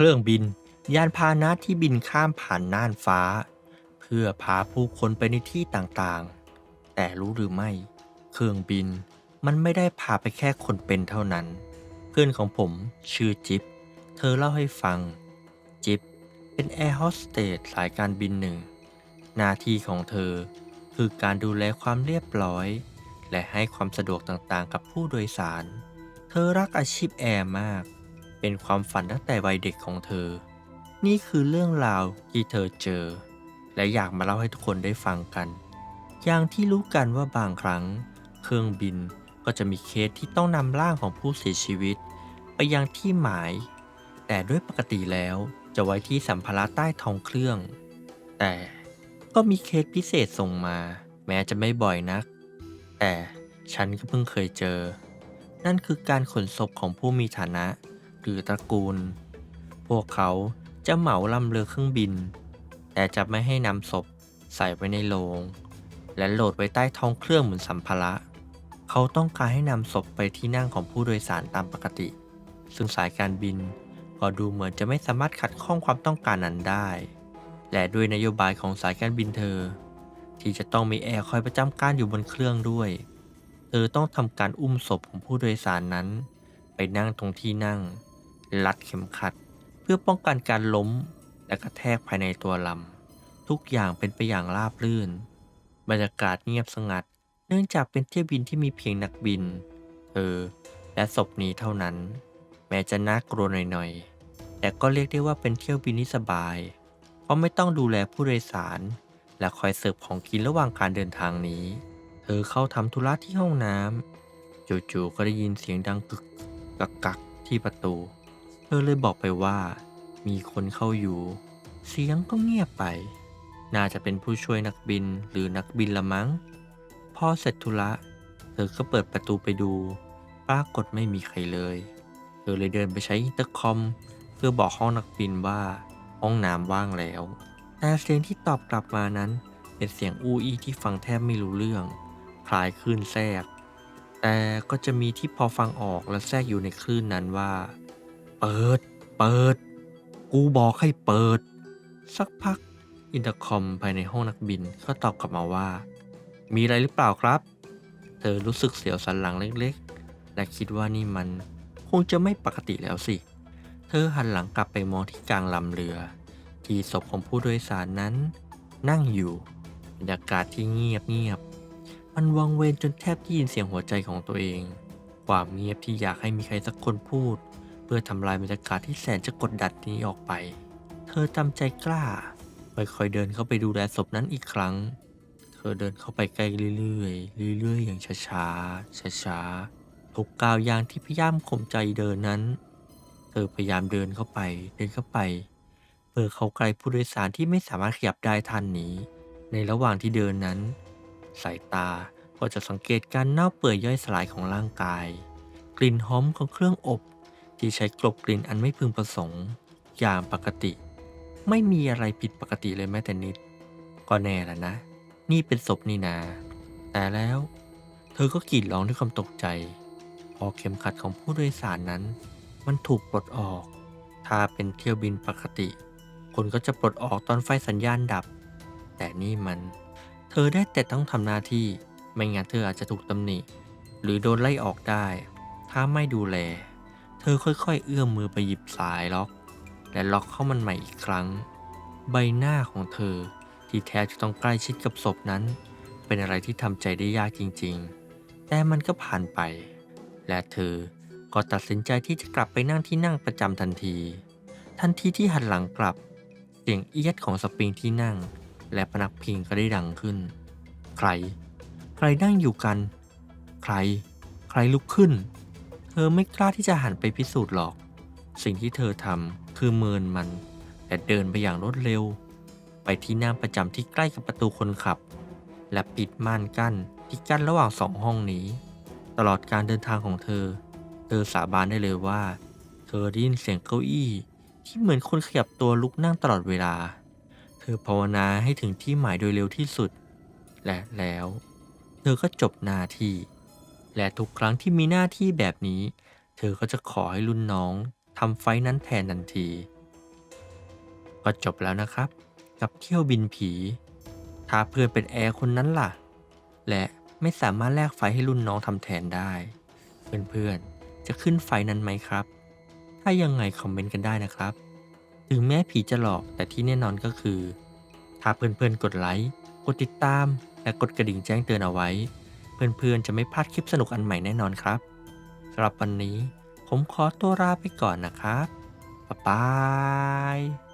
รื่องบิน ยานพาหนะที่บินข้ามผ่านน่านฟ้า เพื่อพาผู้คนไปในที่ต่างๆ แต่รู้หรือไม่ เครื่องบินมันไม่ได้พาไปแค่คนเป็นเท่านั้น เพื่อนของผมชื่อจิ๊บเธอเล่าให้ฟัง จิ๊บเป็นแอร์โฮสเตสสายการบินหนึ่ง หน้าที่ของเธอคือการดูแลความเรียบร้อย และให้ความสะดวกต่างๆ กับผู้โดยสาร เธอรักอาชีพแอร์มาก เป็นความฝันตั้งแต่วัยเด็กของเธอ นี่คือเรื่องราวที่เธอเจอ และอยากมาเล่าให้ทุกคนได้ฟังกัน อย่างที่รู้กันว่าบางครั้ง เครื่องบินก็จะมีเคสที่ต้องนำร่างของผู้เสียชีวิต ไปยังที่หมาย แต่ด้วยปกติแล้วจะไว้ที่สัมภาระใต้ท้องเครื่อง แต่ก็มีเคสพิเศษส่งมา แม้จะไม่บ่อยนัก แต่ฉันก็เพิ่งเคยเจอ นั่นคือการขนศพของผู้มีฐานะ หรือตระกูล พวกเขาจะเหมาลำเรือเครื่องบิน แต่จะไม่ให้นำศพใส่ไว้ในโลง และโหลดไว้ใต้ท้องเครื่องเหมือนสัมภาระ เขาต้องการให้นำศพไปที่นั่งของผู้โดยสารตามปกติ ซึ่งสายการบินก็ดูเหมือนจะไม่สามารถขัดข้องความต้องการนั้นได้ และด้วยนโยบายของสายการบินเธอ ที่จะต้องมีแอร์คอยประจำการอยู่บนเครื่องด้วย เธอต้องทำการอุ้มศพของผู้โดยสารนั้น ไปนั่งตรงที่นั่ง ลัดเข็มขัด เพื่อป้องกันการล้มและกระแทกภายในตัวลำ ทุกอย่างเป็นไปอย่างราบรื่น บรรยากาศเงียบสงัด เนื่องจากเป็นเที่ยวบินที่มีเพียงนักบิน เธอ และศพนี้เท่านั้น แม้จะน่ากลัวหน่อยๆ แต่ก็เรียกได้ว่าเป็นเที่ยวบินที่สบาย เพราะไม่ต้องดูแลผู้โดยสาร และคอยเสิร์ฟของกินระหว่างการเดินทางนี้ เธอเข้าทำธุระที่ห้องน้ำจู่ๆก็ได้ยินเสียงดังกึกกักกักที่ประตู ธอเลยบอกไปว่า มีคนเข้าอยู่ เสียงก็เงียบไป น่าจะเป็นผู้ช่วยนักบินหรือนักบินละมั้ง พอเสร็จธุระ เธอก็เปิดประตูไปดู ปรากฏไม่มีใครเลย เธอเลยเดินไปใช้อินเตอร์คอม เพื่อบอกห้องนักบินว่า ห้องน้ำว่างแล้ว แต่เสียงที่ตอบกลับมานั้น เป็นเสียงอูอีที่ฟังแทบไม่รู้เรื่อง คล้ายคลื่นแทรก แต่ก็จะมีที่พอฟังออกและแทรกอยู่ในคลื่นนั้นว่า เปิด เปิด กูบอกให้เปิด สักพัก อินเตอร์คอมภายในห้องนักบินก็ตอบกลับมาว่า มีอะไรหรือเปล่าครับ เธอรู้สึกเสียวสันหลังเล็กๆ และคิดว่านี่มันคงจะไม่ปกติแล้วสิ เธอหันหลังกลับไปมองที่กลางลำเรือ ที่ศพของผู้โดยสารนั้น นั่งอยู่บรรยากาศที่เงียบเงียบ มันวังเวงจนแทบได้ยินเสียงหัวใจของตัวเอง ความเงียบที่อยากให้มีใครสักคนพูด พื่อทำลายบรรยากาศที่แสนจะกดดันนี้ออกไป เธอจำใจกล้าค่อยๆเดินเข้าไปดูแลศพนั้นอีกครั้ง เธอเดินเข้าไปใกล้เรื่อยๆเรื่อยๆ อย่างช้าๆช้าๆทุกก้าวย่างที่พยายามข่มใจเดินนั้น เธอพยายามเดินเข้าไปเดินเข้าไปเพื่อเข้าใกล้ผู้โดยสารที่ไม่สามารถขยับได้ทันนี้ ในระหว่างที่เดินนั้น สายตาก็จะสังเกตการเน่าเปื่อยย่อยสลายของร่างกาย กลิ่นหอมของเครื่องอบ ที่ใช้กลบกลิ่นอันไม่พึงประสงค์ อย่างปกติ ไม่มีอะไรผิดปกติเลยแม้แต่นิด ก็แน่ละนะ นี่เป็นศพนี่นา แต่แล้ว เธอก็กรีดร้องด้วยความตกใจ พอเข็มขัดของผู้โดยสารนั้น มันถูกปลดออก ถ้าเป็นเที่ยวบินปกติ คนก็จะปลดออกตอนไฟสัญญาณดับ แต่นี่มัน เธอได้แต่ต้องทำหน้าที่ ไม่งั้นเธออาจจะถูกตำหนิ หรือโดนไล่ออกได้ ถ้าไม่ดูแล เธอค่อยๆ เอื้อมมือไปหยิบสายล็อก และล็อกเข้ามันใหม่อีกครั้ง ใบหน้าของเธอที่แทบจะต้องใกล้ชิดกับศพนั้น เป็นอะไรที่ทำใจได้ยากจริงๆ แต่มันก็ผ่านไป และเธอก็ตัดสินใจที่จะกลับไปนั่งที่นั่งประจำทันที ทันทีที่หันหลังกลับ เสียงเอียดของสปริงที่นั่ง และพนักพิงก็ได้ดังขึ้น ใคร ใครนั่งอยู่กัน ใคร ใครลุกขึ้น เธอไม่กล้าที่จะหันไปพิสูจน์หรอก สิ่งที่เธอทำคือเมินมันและเดินไปอย่างรวดเร็ว ไปที่นั่งประจำที่ใกล้กับประตูคนขับ และปิดม่านกั้นที่กั้นระหว่างสองห้องนี้ ตลอดการเดินทางของเธอ เธอสาบานได้เลยว่า เธอได้ยินเสียงเก้าอี้ที่เหมือนคนขยับตัวลุกนั่งตลอดเวลา เธอภาวนาให้ถึงที่หมายโดยเร็วที่สุด และแล้ว เธอก็จบหน้าที่ และทุกครั้งที่มีหน้าที่แบบนี้ เธอก็จะขอให้รุ่นน้องทำไฟนั้นแทนทันที ก็จบแล้วนะครับ กับเที่ยวบินผี ถ้าเพื่อนเป็นแอร์คนนั้นล่ะ และไม่สามารถแลกไฟให้รุ่นน้องทำแทนได้ เพื่อนๆ จะขึ้นไฟนั้นไหมครับ ถ้ายังไงคอมเมนต์กันได้นะครับ ถึงแม้ผีจะหลอกแต่ที่แน่นอนก็คือ ถ้าเพื่อนๆ กดไลค์ กดติดตาม และกดกระดิ่งแจ้งเตือนเอาไว้ เพื่อนๆ จะไม่พลาดคลิปสนุกอันใหม่แน่นอนครับสำหรับวันนี้ผมขอตัวลาไปก่อนนะครับบ๊ายบาย